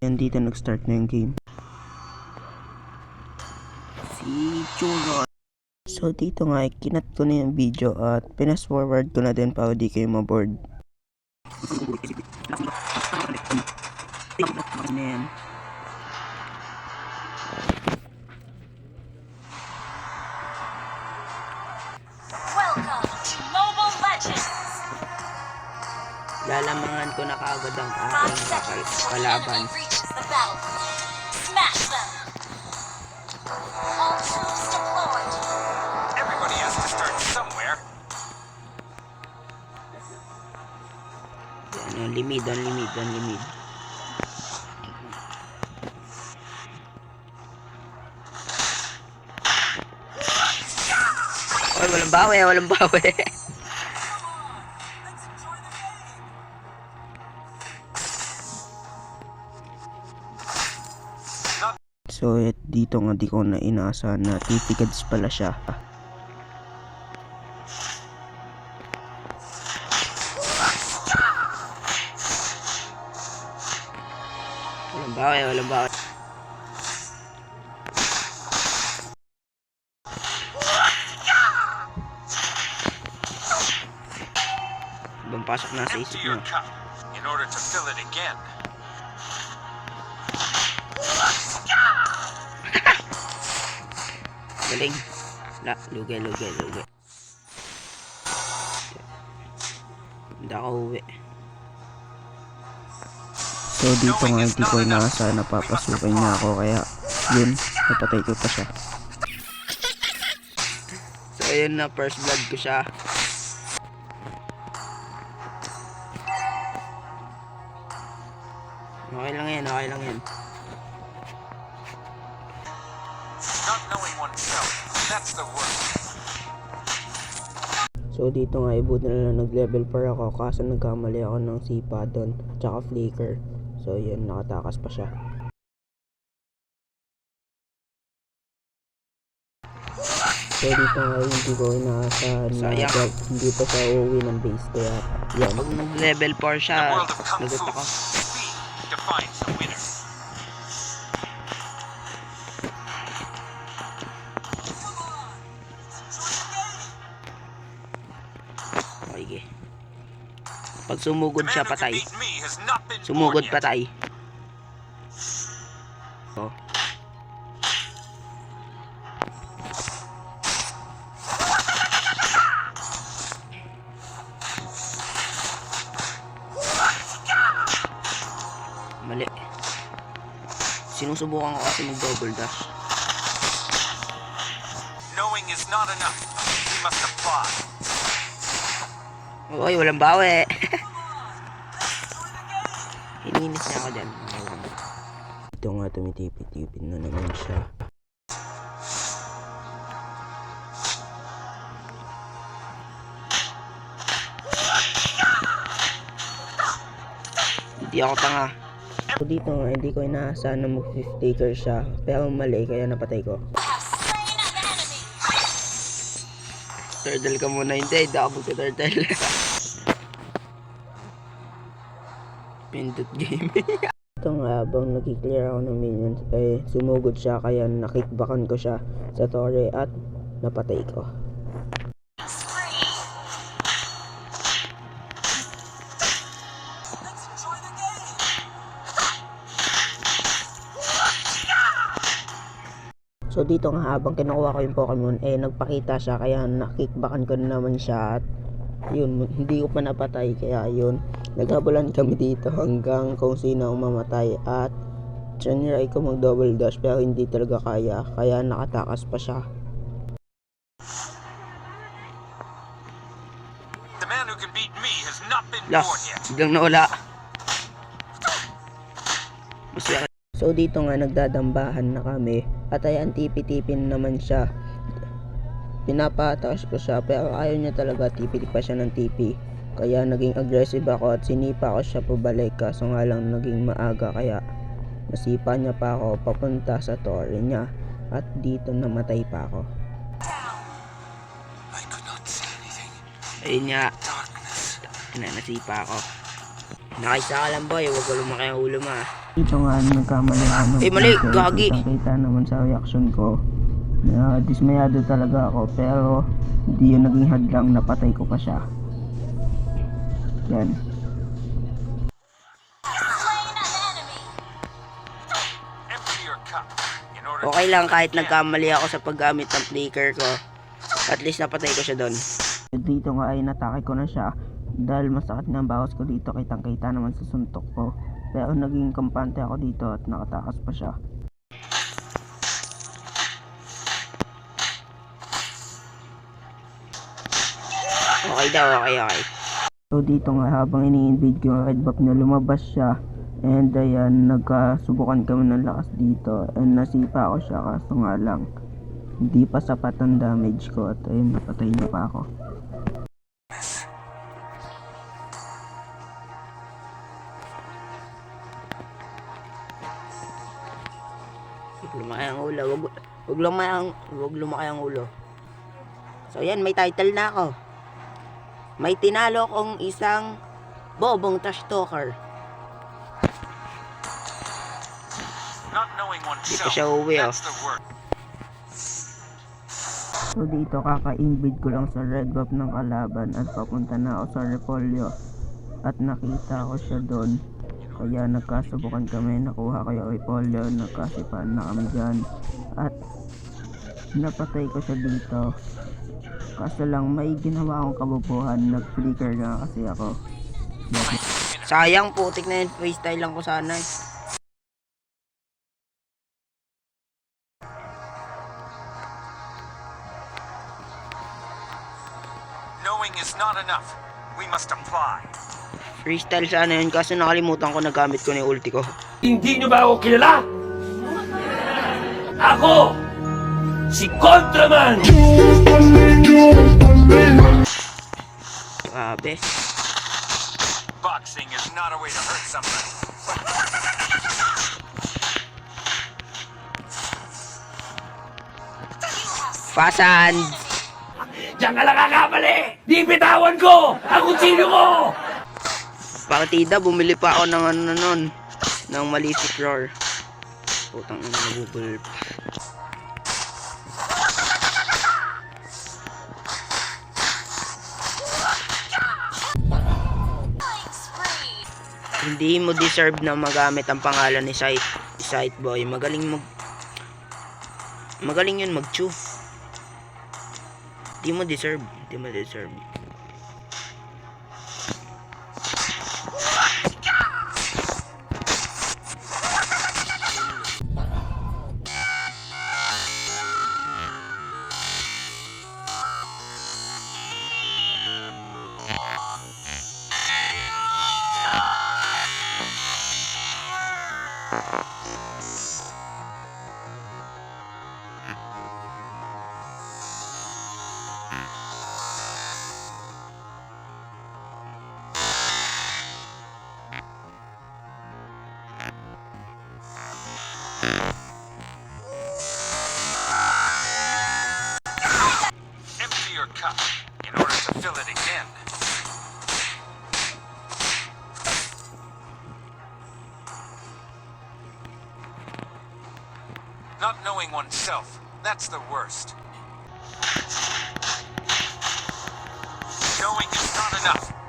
Yan dito nag-start na yung game. Si Churro. So dito nga, kinat ko na yung video at pinas forward ko na din para di kayo maboard. Yan? Welcome to Mobile Legends! Lalamangan ko na kaagad ang aking kalaban. Ano, limid, on limid, limid. Oy, walang bawi, walang bawi. So, et, dito nga di ko na inaasahan na titigads pala siya. Bawi. Ibang pasok na sa isip mo. in order to fill it again. Galing. La, lugi, lugi, lugi. Hindi ako uwi. So dito nga hindi ko inaasahan na papasukin niya ako kaya yun, napatay ko pa siya. So ayun na, first blood ko siya. Okay lang yan, okay lang yan. So dito nga ibuti na lang nag-level 4 ako kaso nagkamali ako ng sipa doon tsaka flicker. So yun nakatakas pa siya. So dito nga hindi ko inaasahan na dahil hindi pa siya uuwi ng base kaya yan. Pag nag-level 4 siya, nagot ako. Pag sumugod siya patay. Sumugod patay. Oh. Mali. Sinusubukan ko kasi mag-double dash. Knowing is not enough. We must apply. Uy, walang bawi. Ininis niya ako dyan. Ito nga tumitipid-tipid na naman siya. Hindi ako tanga. So dito nga, hindi ko inaasahan na mag-fifth taker siya. Pero mali, kaya napatay ko. Turtle ka muna, hindi. Hindi ako magka-turtle. Pindot game. Ito nga, habang nag-clear ako ng minions, eh, sumugod siya, kaya nakikbakan ko siya sa tore at napatay ko. So dito nga habang kinukuha ko yung Pokemon, eh nagpakita siya kaya nakikbakan ko na naman siya at yun, hindi ko pa napatay kaya yun, naghabulan kami dito hanggang kung sino ang mamatay at trinry ko mag double dash pero hindi talaga kaya kaya nakatakas pa siya. The man who can beat me has not been Lah, born yet. biglang nawala. Masaya. So dito nga nagdadambahan na kami at ayan tipi-tipin naman siya. Pinapatakas ko siya pero ayaw niya talaga tipi pa siya ng tipi. Kaya naging aggressive ako at sinipa ko siya pabalik kaso nga lang naging maaga kaya nasipa niya pa ako papunta sa tore niya at dito namatay pa ako. Ayun nga, na nasipa ako. Nakaisa ka lang boy, huwag ko lumaki ang ulo mo ah. Ito nga, nagkamali ako ng Eh, mali, gagi. Kitang-kita naman sa reaction ko. Na dismayado talaga ako. Pero, hindi yun naging hadlang. Napatay ko pa siya. Order Okay lang kahit nagkamali ako sa paggamit ng flicker ko. At least napatay ko siya doon. Dito nga ay natake ko na siya. Dahil masakit na ang bawas ko dito. Kitang-kita naman sa suntok ko. Pero naging kampante ako dito at nakatakas pa siya. Okay daw, okay, okay. So dito nga habang ini-invade ko yung red buff niya lumabas siya and ayan nagkasubukan kami ng lakas dito and nasipa ko siya kaso nga lang hindi pa sapat ang damage ko at ayun napatay niya pa ako. Lumaki ang ulo. Wag, wag lumaki ang, wag lumaki ang ulo. So yan, may title na ako. May tinalo kong isang bobong trash talker. Dito siya uwi, oh. So dito kaka-invade ko lang sa red buff ng kalaban at papunta na ako sa repolyo at nakita ko siya doon. Kaya nagkasubukan kami, nakuha ko yung repolyo, nagkasipan na kami dyan at napatay ko siya dito. Kaso lang may ginawa akong kabubuhan, nag-flicker nga kasi ako. Sayang, putik na yun. Freestyle lang ko sana eh. Knowing is not enough. We must apply. Freestyle sana yun kaso nakalimutan ko na gamit ko na yung ulti ko. Hindi nyo ba ako kilala? Ako! Si Contraman! Grabe. Boxing is not a way to hurt somebody. Fasan! Diyan ka lang kakamali! Di bitawan ko! Ang kutsino ko! Partida, bumili pa ako ng ano nun. Ng Malefic Roar. Putang ina, nabubul Hindi mo deserve na magamit ang pangalan ni Sight, Sight Boy. Magaling mag... Magaling yun mag-chew. Hindi mo deserve. Hindi mo deserve. Empty your cup in order to fill it again. Knowing oneself. That's the worst. Knowing is not enough.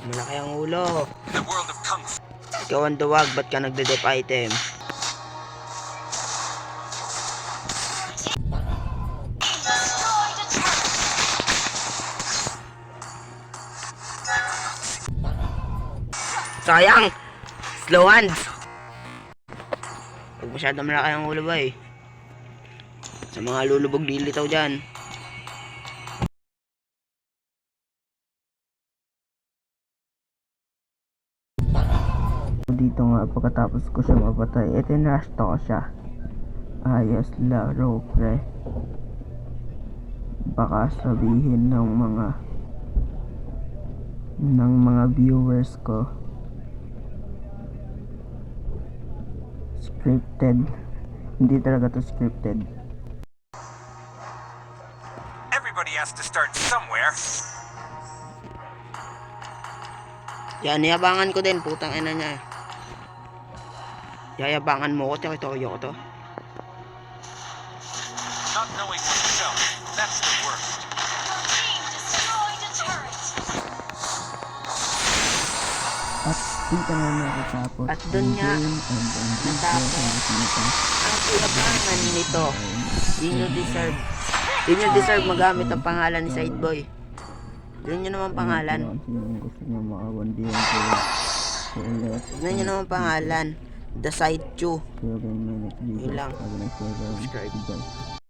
Malaki ang ulo. Ikaw ang duwag, ba't ka nagde-dep item? Sayang! Slow hands! Huwag masyadong malaki ang ulo ba eh. Sa mga lulubog lilitaw dyan. Pagkatapos ko siya mapatay, eh tinrashta ko siya. Ayos laro pre. Baka sabihin ng mga ng mga viewers ko scripted. Hindi talaga to scripted. Everybody has to start somewhere. Yan, yabangan ko din, putang ina niya. Yayabangan mo ko, territoryo ko to. Not knowing oneself. That's the worst. At dito na nakatapos At dun nga, natapos. ang yabangan nito, di nyo deserve. Di nyo deserve magamit ang pangalan ni Sideboy. Di nyo naman pangalan. Tignan nyo naman pangalan. The Side Chew. Kaya ganyan may next video. Yun lang. Subscribe.